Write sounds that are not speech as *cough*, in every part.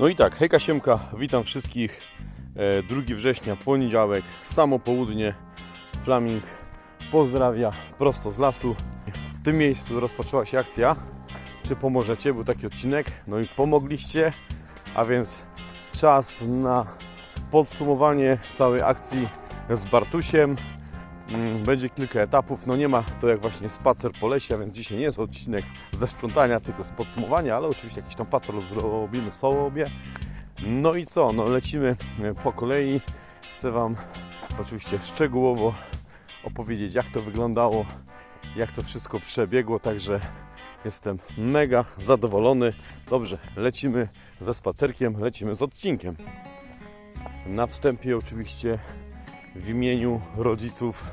No i tak, hejka Siemka, witam wszystkich. E, 2 września, poniedziałek, samo południe. Flaming pozdrawia prosto z lasu. W tym miejscu rozpoczęła się akcja. Czy pomożecie? Był taki odcinek. No i pomogliście, a więc czas na podsumowanie całej akcji z Bartusiem. Mm, Będzie kilka etapów, no nie ma to jak właśnie spacer po lesie, a więc dzisiaj nie jest odcinek ze sprzątania, tylko z podsumowania, ale oczywiście jakiś tam patrol zrobimy sobie. No i co, no lecimy e, po kolei. Chcę Wam oczywiście szczegółowo opowiedzieć jak to wyglądało, jak to wszystko przebiegło, także jestem mega zadowolony. Dobrze, lecimy ze spacerkiem, lecimy z odcinkiem. Na wstępie oczywiście w imieniu rodziców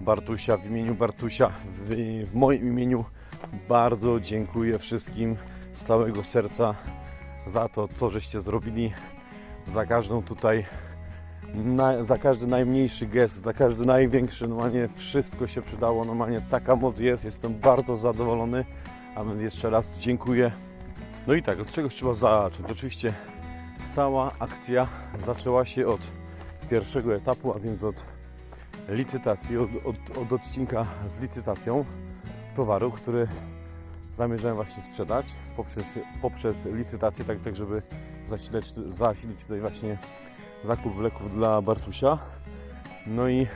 Bartusia, w imieniu Bartusia, w, w moim imieniu bardzo dziękuję wszystkim z całego serca za to, co żeście zrobili, za każdą tutaj, na, za każdy najmniejszy gest, za każdy największy, normalnie wszystko się przydało, normalnie taka moc jest, jestem bardzo zadowolony, a więc jeszcze raz dziękuję. No i tak, od czego trzeba zacząć? Oczywiście cała akcja zaczęła się od pierwszego etapu, a więc od licytacji, od, od, od odcinka z licytacją towaru, który zamierzałem właśnie sprzedać poprzez, poprzez licytację, tak, tak żeby zasilać, zasilić tutaj właśnie zakup leków dla Bartusia. No i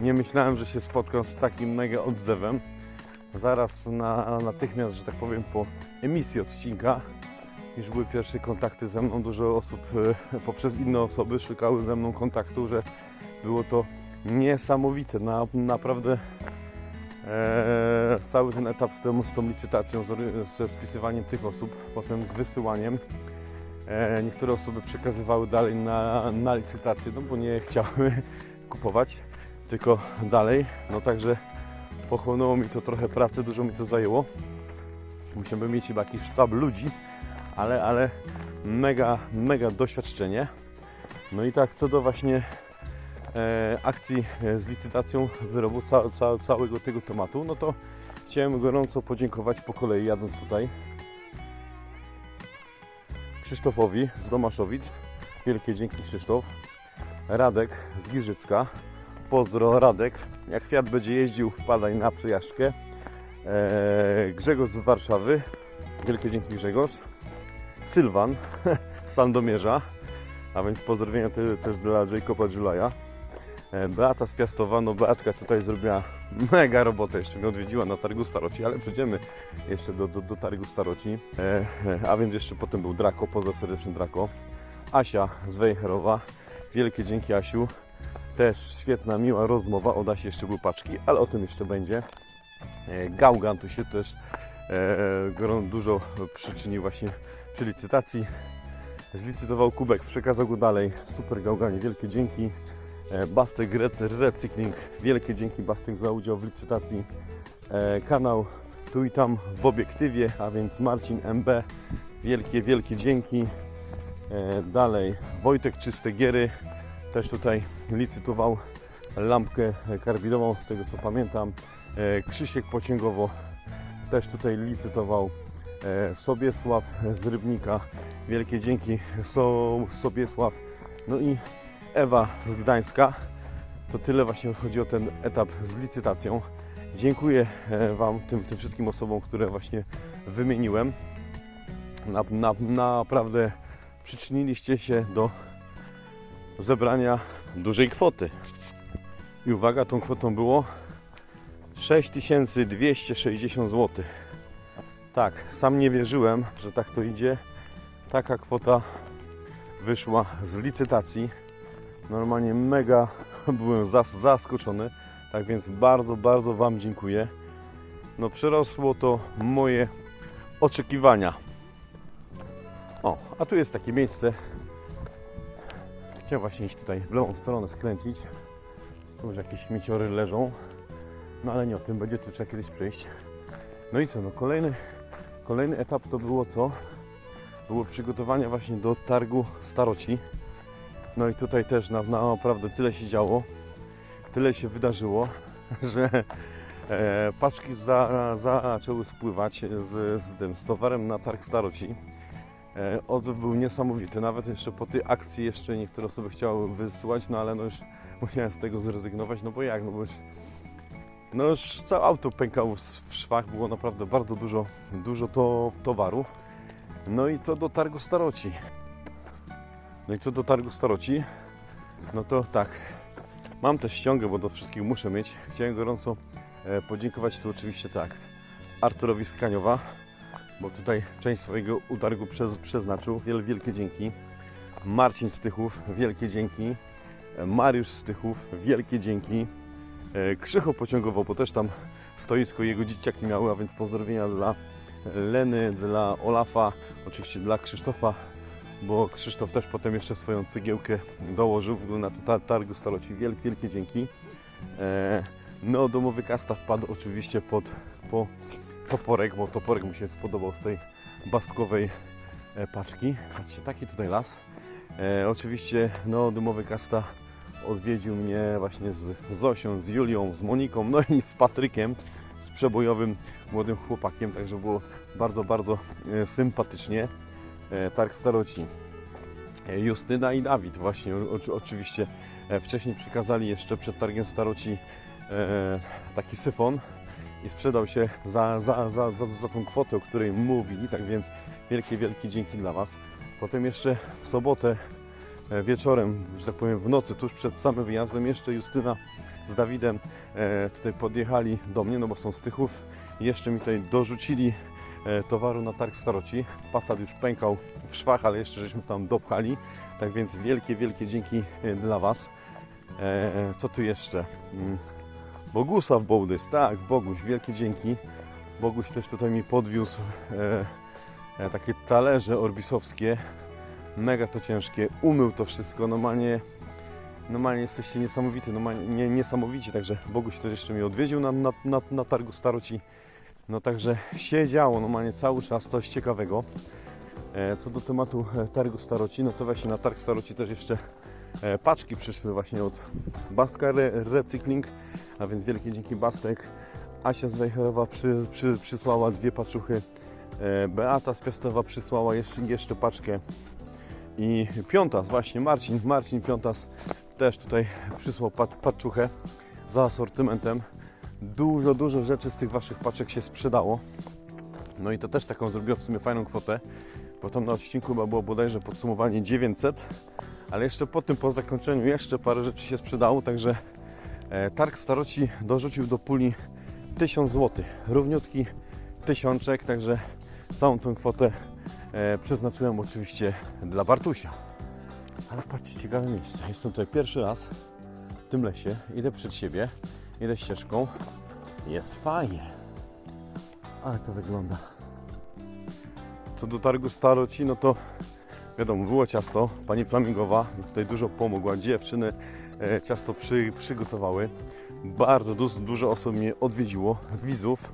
nie myślałem, że się spotkam z takim mega odzewem. Zaraz na, natychmiast, że tak powiem, po emisji odcinka już były pierwsze kontakty ze mną. Dużo osób e, poprzez inne osoby szukały ze mną kontaktu, że było to niesamowite. Na, naprawdę e, cały ten etap z tą, z tą licytacją, z- ze spisywaniem tych osób, potem z wysyłaniem. E, niektóre osoby przekazywały dalej na, na licytację, no bo nie chciały *laughs* kupować, tylko dalej. No także pochłonęło mi to trochę pracy, dużo mi to zajęło. Musimy mieć chyba jakiś sztab ludzi, ale, ale mega, mega doświadczenie. No i tak, co do właśnie akcji e, z licytacją wyrobu ca, ca, całego tego tematu, no to chciałem gorąco podziękować po kolei jadąc tutaj Krzysztofowi z Domaszowic. Wielkie dzięki Krzysztof. Radek z Giżycka. Pozdro Radek. Jak Fiat będzie jeździł, wpadaj na przejażdżkę. E, Grzegorz z Warszawy. Wielkie dzięki Grzegorz. Sylwan *laughs* z Sandomierza. A więc pozdrowienia te, też dla Jacoba Julaja. E, Beata z Piastowa, no Beatka tutaj zrobiła mega robotę, jeszcze mnie odwiedziła na targu Staroci, ale przejdziemy jeszcze do, do, do targu Staroci. E, e, a więc jeszcze potem był Drako, poza serdeczny Drako. Asia z Wejherowa, wielkie dzięki Asiu. Też świetna, miła rozmowa, od Asi jeszcze były paczki, ale o tym jeszcze będzie. Gaugan tu się też e, dużo przyczynił właśnie przy licytacji. Zlicytował kubek, przekazał go dalej. Super Gałganie, wielkie dzięki. E, Bastek Red Recykling, wielkie dzięki Bastek za udział w licytacji. E, Kanał tu i tam w obiektywie, a więc Marcin MB, wielkie, wielkie dzięki. E, Dalej Wojtek Czyste Giery, też tutaj licytował lampkę karbidową, z tego co pamiętam. Krzysiek Pociągowo też tutaj licytował. Sobiesław z Rybnika, wielkie dzięki so, Sobiesław. No i Ewa z Gdańska. To tyle właśnie chodzi o ten etap z licytacją. Dziękuję e, Wam, tym, tym wszystkim osobom, które właśnie wymieniłem. Na, na, naprawdę przyczyniliście się do zebrania dużej kwoty. I uwaga, tą kwotą było 6260 zł. Tak, sam nie wierzyłem, że tak to idzie. Taka kwota wyszła z licytacji. Normalnie mega *laughs* byłem zas zaskoczony. Tak więc bardzo, bardzo Wam dziękuję. No przerosło to moje oczekiwania. O, a tu jest takie miejsce. Chciałem właśnie iść tutaj w lewą stronę skręcić. Tu już jakieś śmieciory leżą. No ale nie o tym, będzie tu trzeba kiedyś przyjść. No i co, no kolejny, kolejny etap to było co? Było przygotowania właśnie do targu Staroci. No i tutaj też na, na naprawdę tyle się działo, tyle się wydarzyło, *laughs* że e, paczki za, zaczęły spływać z, z tym, z towarem na targ Staroci. E, Odzew był niesamowity, nawet jeszcze po tej akcji jeszcze niektóre osoby chciały wysyłać, no ale no już *laughs* musiałem z tego zrezygnować, no bo jak, no bo już, no już całe auto pękało w w szwach, było naprawdę bardzo dużo, dużo to towaru. No i co do targu staroci. No i co do targu staroci, no to tak, mam też ściągę, bo do wszystkich muszę mieć. Chciałem gorąco e, podziękować tu oczywiście tak Arturowi z Kaniowa, bo tutaj część swojego utargu przez, przeznaczył. Wiel, wielkie dzięki. Marcin Stychów, wielkie dzięki. E, Mariusz Stychów, wielkie dzięki. E, Krzycho pociągowo, bo też tam stoisko jego dzieciaki miały, a więc pozdrowienia dla Leny, dla Olafa, oczywiście dla Krzysztofa, bo Krzysztof też potem jeszcze swoją cegiełkę dołożył w ogóle na to ta- targu staroci. Wielkie, wielkie dzięki. E, no, domowy kasta wpadł oczywiście pod po toporek, bo toporek mi się spodobał z tej bastkowej e, paczki. Patrzcie, taki tutaj las. E, oczywiście, no, domowy kasta odwiedził mnie właśnie z Zosią, z Julią, z Moniką, no i z Patrykiem, z przebojowym młodym chłopakiem, także było bardzo, bardzo sympatycznie. E, Targ Staroci. E, Justyna i Dawid właśnie oczywiście e, wcześniej przekazali jeszcze przed Targiem Staroci taki syfon i sprzedał się za, za, za, za, za tą kwotę, o której mówili, tak więc wielkie, wielkie dzięki dla Was. Potem jeszcze w sobotę wieczorem, że tak powiem w nocy, tuż przed samym wyjazdem, jeszcze Justyna z Dawidem tutaj podjechali do mnie, no bo są z Tychów jeszcze mi tutaj dorzucili towaru na targ staroci. Passat już pękał w szwach, ale jeszcze żeśmy tam dopchali, tak więc wielkie, wielkie dzięki e, dla Was. E, co tu jeszcze? Mm, Bogusław Bołdys, tak, Boguś, wielkie dzięki. Boguś też tutaj mi podwiózł e, e, takie talerze orbisowskie. Mega to ciężkie. Umył to wszystko. Normalnie, normalnie jesteście niesamowity, normalnie, nie, niesamowici. Także Boguś też jeszcze mnie odwiedził na, na, na, na targu Staroci. No także się działo normalnie cały czas coś ciekawego. E, co do tematu e, targu Staroci, no to właśnie na targ Staroci też jeszcze e, paczki przyszły właśnie od Bastka Re Recykling, a więc wielkie dzięki Bastek. Asia z Wejherowa przy, przy, przysłała dwie paczuchy. Beata z Piastowa przysłała jeszcze, jeszcze paczkę. I Piątas, właśnie Marcin, Marcin Piątas też tutaj przysłał pat, paczuchę za asortymentem. Dużo, dużo rzeczy z tych Waszych paczek się sprzedało. No i to też taką zrobiło w sumie fajną kwotę, bo tam na odcinku chyba było bodajże podsumowanie 900, ale jeszcze po tym, po zakończeniu jeszcze parę rzeczy się sprzedało, także e, Targ Staroci dorzucił do puli 1000 zł, równiutki tysiączek, także całą tą kwotę e, przeznaczyłem oczywiście dla Bartusia. Ale patrzcie, ciekawe miejsce. Jestem tutaj pierwszy raz w tym lesie, idę przed siebie, idę ścieżką, jest fajnie. Ale to wygląda. Co do targu staroci, no to wiadomo, było ciasto. Pani Flamingowa mi tutaj dużo pomogła. Dziewczyny e, ciasto przy, przygotowały. Bardzo dużo, dużo osób mnie odwiedziło, widzów,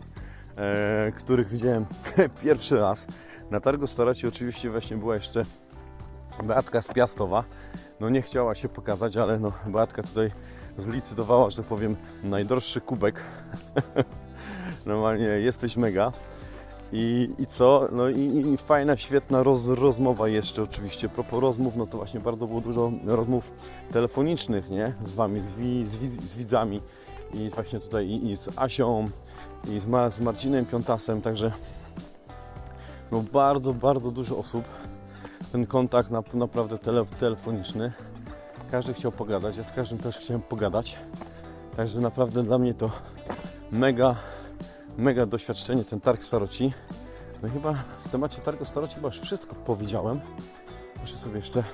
e, których widziałem *laughs* pierwszy raz. Na targu staroci oczywiście właśnie była jeszcze Beatka z Piastowa. No nie chciała się pokazać, ale no Beatka tutaj zlicytowała, że tak powiem, najdroższy kubek. *laughs* Normalnie jesteś mega. I, I co? No i, i fajna, świetna roz, rozmowa jeszcze oczywiście. Propos rozmów, no to właśnie bardzo było dużo rozmów telefonicznych, nie? Z Wami, z, wi, z, wi, z widzami. I właśnie tutaj i, i z Asią, i z, Ma, z Marcinem Piątasem, także no bardzo, bardzo dużo osób. Ten kontakt na, naprawdę tele, telefoniczny. Każdy chciał pogadać, ja z każdym też chciałem pogadać. Także naprawdę dla mnie to mega, mega doświadczenie, ten targ staroci. No chyba w temacie targu staroci chyba już wszystko powiedziałem. Muszę sobie jeszcze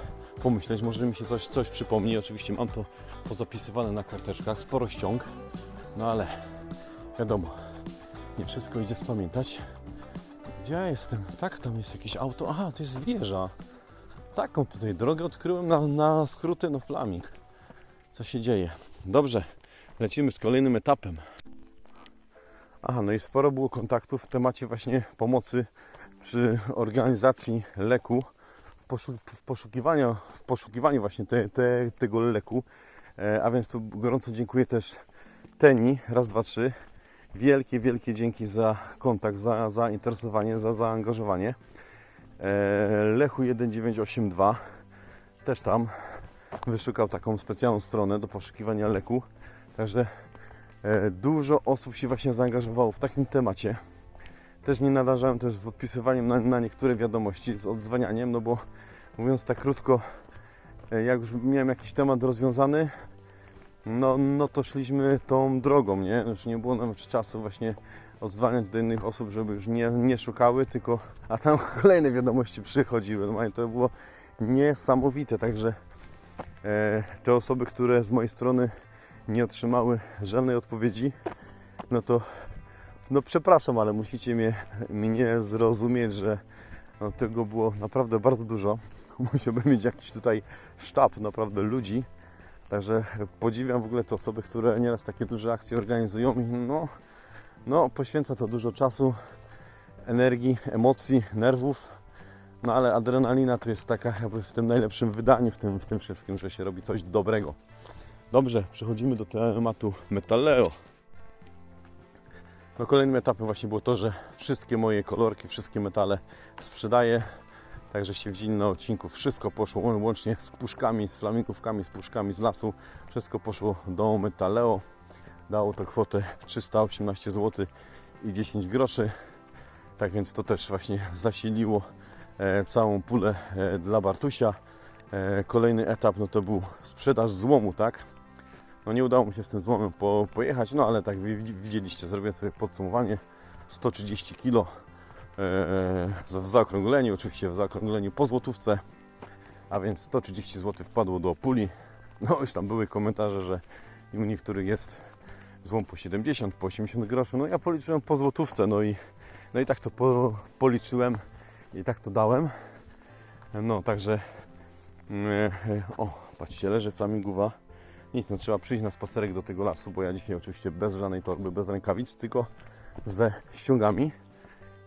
pomyśleć, może mi się coś, coś przypomni. Oczywiście mam to pozapisywane na karteczkach, sporo ściąg. No ale wiadomo, nie wszystko idzie spamiętać. Gdzie ja jestem? Tak, tam jest jakieś auto. Aha, to jest wieża. Taką tutaj drogę odkryłem na, na skróty no Flaming. Co się dzieje? Dobrze, lecimy z kolejnym etapem. Aha, no i sporo było kontaktów w temacie właśnie pomocy przy organizacji leku, w, poszu- w, poszukiwaniu, w poszukiwaniu właśnie te, te, tego leku. E, a więc tu gorąco dziękuję też Teni, raz, dwa, trzy. Wielkie, wielkie dzięki za kontakt, za zainteresowanie, za zaangażowanie. E, Lechu 1982 też tam wyszukał taką specjalną stronę do poszukiwania leku. Także e, dużo osób się właśnie zaangażowało w takim temacie. Też nie nadarzałem też z odpisywaniem na, na niektóre wiadomości, z odzwanianiem, no bo mówiąc tak krótko, e, jak już miałem jakiś temat rozwiązany, no, no to szliśmy tą drogą, nie? Już nie było nawet czasu właśnie odzwaniać do innych osób, żeby już nie, nie szukały, tylko a tam *laughs* kolejne wiadomości przychodziły. Normalnie to było niesamowite, także e, te osoby, które z mojej strony nie otrzymały żadnej odpowiedzi, no to no przepraszam, ale musicie mnie, mnie zrozumieć, że no, tego było naprawdę bardzo dużo. *laughs* Musiałbym mieć jakiś tutaj sztab naprawdę ludzi. Także podziwiam w ogóle te osoby, które nieraz takie duże akcje organizują no, no poświęca to dużo czasu, energii, emocji, nerwów. No ale adrenalina to jest taka jakby w tym najlepszym wydaniu, w tym, w tym wszystkim, że się robi coś dobrego. Dobrze, przechodzimy do tematu Metaleo. No kolejnym etapem właśnie było to, że wszystkie moje kolorki, wszystkie metale sprzedaję. Także się widzieli na odcinku, wszystko poszło łącznie z puszkami, z flamingówkami, z puszkami z lasu. Wszystko poszło do Metaleo. Dało to kwotę 318 zł i 10 groszy. Tak więc to też właśnie zasiliło e, całą pulę e, dla Bartusia. E, kolejny etap no to był sprzedaż złomu, tak? No nie udało mi się z tym złomem po, pojechać, no ale tak wi- widzieliście, zrobiłem sobie podsumowanie 130 kg w zaokrągleniu, oczywiście w zaokrągleniu po złotówce, a więc 130 zł wpadło do puli. No już tam były komentarze, że u niektórych jest złom po 70, po 80 groszy. No ja policzyłem po złotówce, no i, no i tak to po, policzyłem i tak to dałem. No także mm, e, o, patrzcie, leży flamingowa. Nic, no trzeba przyjść na spacerek do tego lasu, bo ja dzisiaj oczywiście bez żadnej torby, bez rękawic, tylko ze ściągami.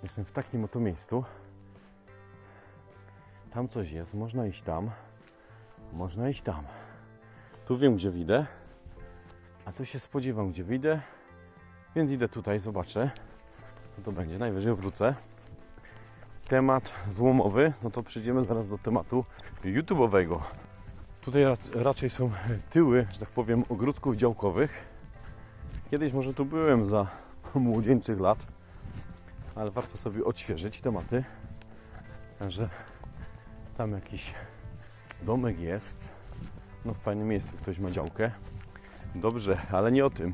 Jestem w takim oto miejscu. Tam coś jest, można iść tam. Można iść tam. Tu wiem, gdzie wyjdę. A tu się spodziewam, gdzie wyjdę. Więc idę tutaj, zobaczę, co to będzie. Najwyżej wrócę. Temat złomowy, no to przejdziemy zaraz do tematu YouTube'owego. Tutaj rac- raczej są tyły, że tak powiem, ogródków działkowych. Kiedyś może tu byłem za *laughs* młodzieńczych lat, ale warto sobie odświeżyć tematy. Także tam jakiś domek jest. No w fajnym miejscu ktoś ma działkę. Dobrze, ale nie o tym.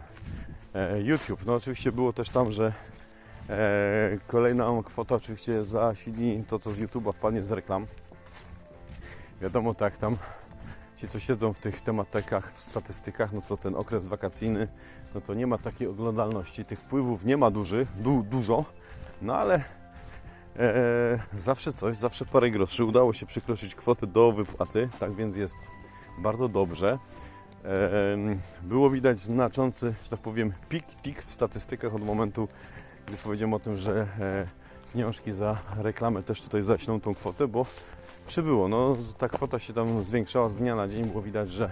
E, YouTube. No oczywiście było też tam, że e, kolejna kwota oczywiście zasili to, co z YouTube'a wpadnie z reklam. Wiadomo, tak tam ci, co siedzą w tych tematykach, w statystykach, no to ten okres wakacyjny, no to nie ma takiej oglądalności. Tych wpływów nie ma duży, du, dużo, no ale e, zawsze coś, zawsze parę groszy. Udało się przekroczyć kwotę do wypłaty, tak więc jest bardzo dobrze. Było widać znaczący, że tak powiem, pik, tik w statystykach od momentu, gdy powiedziałem o tym, że e, pieniążki za reklamę też tutaj zaśną tą kwotę, bo przybyło. No, ta kwota się tam zwiększała z dnia na dzień, było widać, że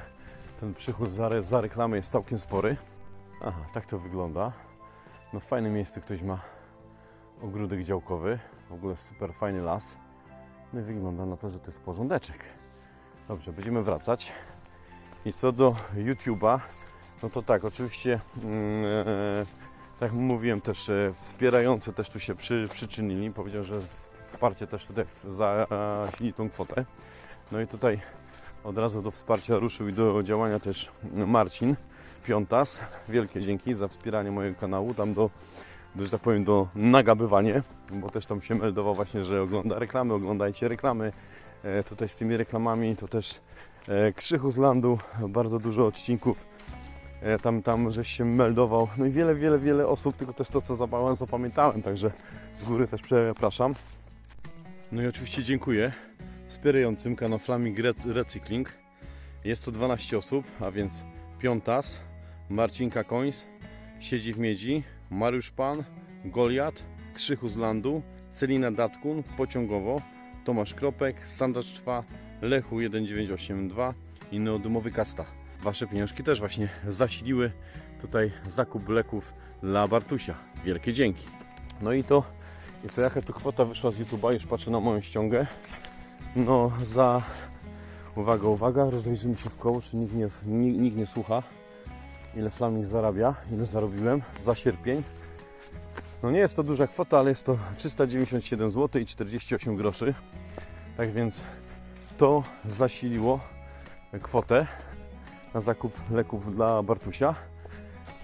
ten przychód za, re- za reklamę jest całkiem spory. Aha, tak to wygląda. No w fajnym miejscu ktoś ma ogródek działkowy, w ogóle super fajny las. No i wygląda na to, że to jest porządeczek. Dobrze, będziemy wracać. I co do YouTube'a, no to tak, oczywiście, mm, e, tak mówiłem, też e, wspierający też tu się przy, przyczynili. Powiedział, że wsparcie też tutaj zasili tą kwotę. No i tutaj od razu do wsparcia ruszył i do działania też Marcin Piątas. Wielkie dzięki za wspieranie mojego kanału, tam do, do że tak powiem, do nagabywanie, bo też tam się meldował właśnie, że ogląda reklamy, oglądajcie reklamy. E, tutaj z tymi reklamami to też e, Krzychu z Landu, bardzo dużo odcinków. E, tam, tam żeś się meldował. No i wiele, wiele, wiele osób, tylko też to, co zapałem, zapamiętałem, także z góry też przepraszam. No i oczywiście dziękuję wspierającym kanał Flaming Re- Recycling. Jest to 12 osób, a więc Piątas, Marcinka Końs, Siedzi w Miedzi, Mariusz Pan, Goliat, Krzychu z Landu, Celina Datkun, Pociągowo, Tomasz Kropek, Sandacz Czwa, Lechu 1982 i Neodymowy Kasta. Wasze pieniążki też właśnie zasiliły tutaj zakup leków dla Bartusia. Wielkie dzięki. No i to I co, jaka tu kwota wyszła z YouTube'a? Już patrzę na moją ściągę. No za... Uwaga, uwaga, rozejrzymy się w koło, czy nikt nie, nikt, nikt nie słucha. Ile Flaming zarabia, ile zarobiłem za sierpień. No nie jest to duża kwota, ale jest to 397 zł i 48 groszy. Tak więc to zasiliło kwotę na zakup leków dla Bartusia.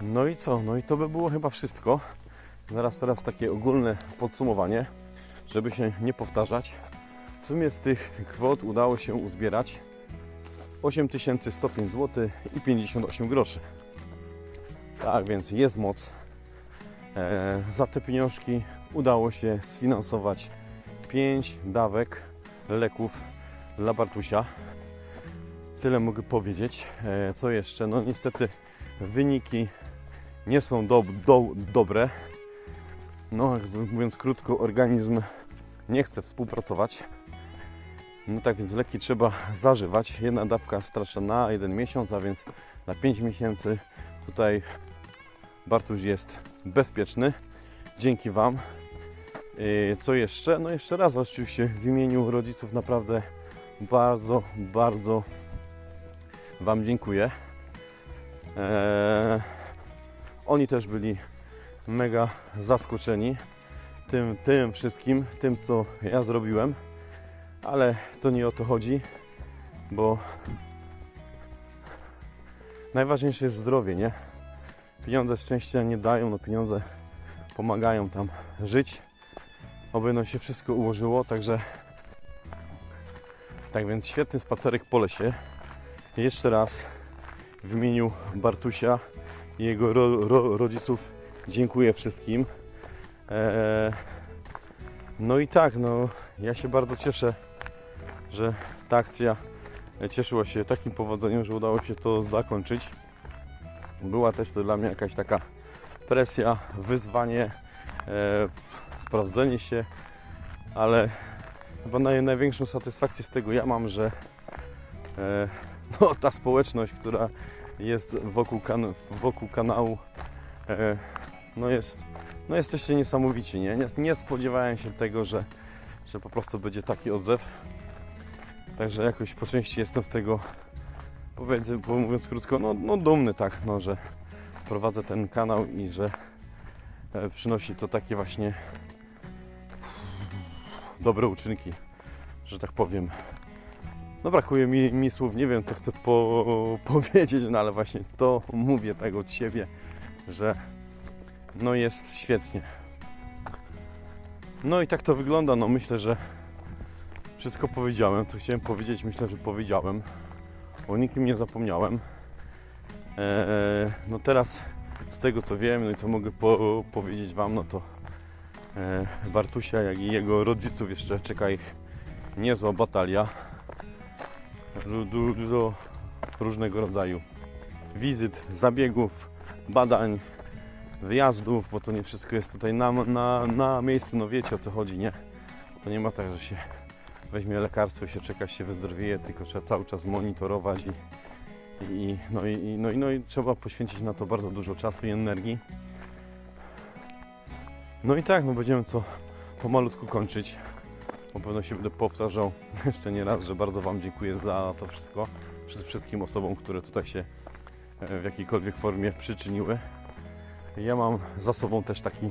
No i co? No i to by było chyba wszystko. Zaraz teraz takie ogólne podsumowanie, żeby się nie powtarzać. W sumie z tych kwot udało się uzbierać 8105 zł i 58 groszy. Tak więc jest moc. E, za te pieniążki udało się sfinansować 5 dawek leków dla Bartusia. Tyle mogę powiedzieć. E, co jeszcze? No niestety wyniki nie są do, do, dobre. No, mówiąc krótko, organizm nie chce współpracować. No tak więc leki trzeba zażywać. Jedna dawka strasza na jeden miesiąc, a więc na 5 miesięcy tutaj Bartuś jest bezpieczny. Dzięki Wam. Yy, Co jeszcze? No jeszcze raz oczywiście w imieniu rodziców naprawdę bardzo, bardzo Wam dziękuję. Eee, oni też byli mega zaskoczeni tym, tym wszystkim, tym co ja zrobiłem, ale to nie o to chodzi, bo najważniejsze jest zdrowie, nie? Pieniądze szczęścia nie dają, no pieniądze pomagają tam żyć, oby no się wszystko ułożyło, także tak więc świetny spacerek po lesie. Jeszcze raz w imieniu Bartusia i jego ro, ro, rodziców dziękuję wszystkim. Eee, no i tak, no ja się bardzo cieszę, że ta akcja cieszyła się takim powodzeniem, że udało się to zakończyć. Była też to dla mnie jakaś taka presja, wyzwanie, e, sprawdzenie się, ale chyba naj, największą satysfakcję z tego ja mam, że e, no, ta społeczność, która jest wokół, kan wokół kanału, e, no jest, no jesteście niesamowici, nie? nie? Nie spodziewałem się tego, że, że po prostu będzie taki odzew. Także jakoś po części jestem z tego, powiedzmy, mówiąc krótko, no, no dumny tak, no, że prowadzę ten kanał i że e, przynosi to takie właśnie dobre uczynki, że tak powiem. No brakuje mi, mi słów, nie wiem co chcę po, powiedzieć, no ale właśnie to mówię tak od siebie, że no jest świetnie. No i tak to wygląda, no myślę, że wszystko powiedziałem, co chciałem powiedzieć, myślę, że powiedziałem. O nikim nie zapomniałem. Eee, no teraz z tego co wiem, no i co mogę po, powiedzieć Wam, no to e, Bartusia, jak i jego rodziców jeszcze czeka ich niezła batalia. Du, du, dużo różnego rodzaju wizyt, zabiegów, badań, wyjazdów, bo to nie wszystko jest tutaj na, na, na miejscu, no wiecie o co chodzi, nie? To nie ma tak, że się weźmie lekarstwo się czeka, się wyzdrowieje, tylko trzeba cały czas monitorować i, i, no, i, no, i, no i trzeba poświęcić na to bardzo dużo czasu i energii. No i tak, no będziemy co pomalutku kończyć. Na pewno się będę powtarzał *laughs* jeszcze nie raz, że bardzo Wam dziękuję za to wszystko. Wszystkim osobom, które tutaj się e, w jakiejkolwiek formie przyczyniły. Ja mam za sobą też taki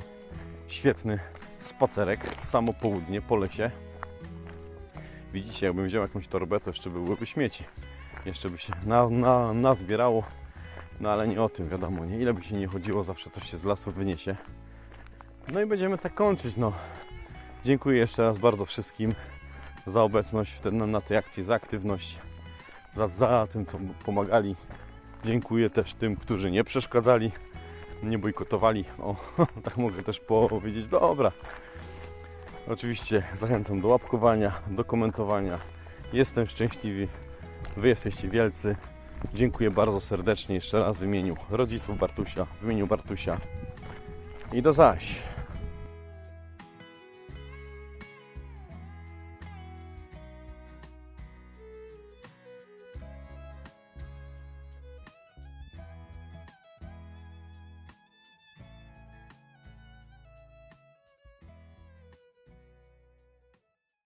świetny spacerek w samo południe po lesie. Widzicie, jakbym wziął jakąś torbę, to jeszcze byłyby śmieci. Jeszcze by się na, na, nazbierało, no ale nie o tym wiadomo, nie? Ile by się nie chodziło, zawsze coś się z lasu wyniesie. No i będziemy tak kończyć, no. Dziękuję jeszcze raz bardzo wszystkim za obecność w ten, na tej akcji, za aktywność, za, za tym, co pomagali. Dziękuję też tym, którzy nie przeszkadzali, nie bojkotowali. O, *laughs* tak mogę też powiedzieć. Dobra. Oczywiście zachęcam do łapkowania, do komentowania. Jestem szczęśliwy. Wy jesteście wielcy. Dziękuję bardzo serdecznie jeszcze raz w imieniu rodziców Bartusia, w imieniu Bartusia. I do zaś.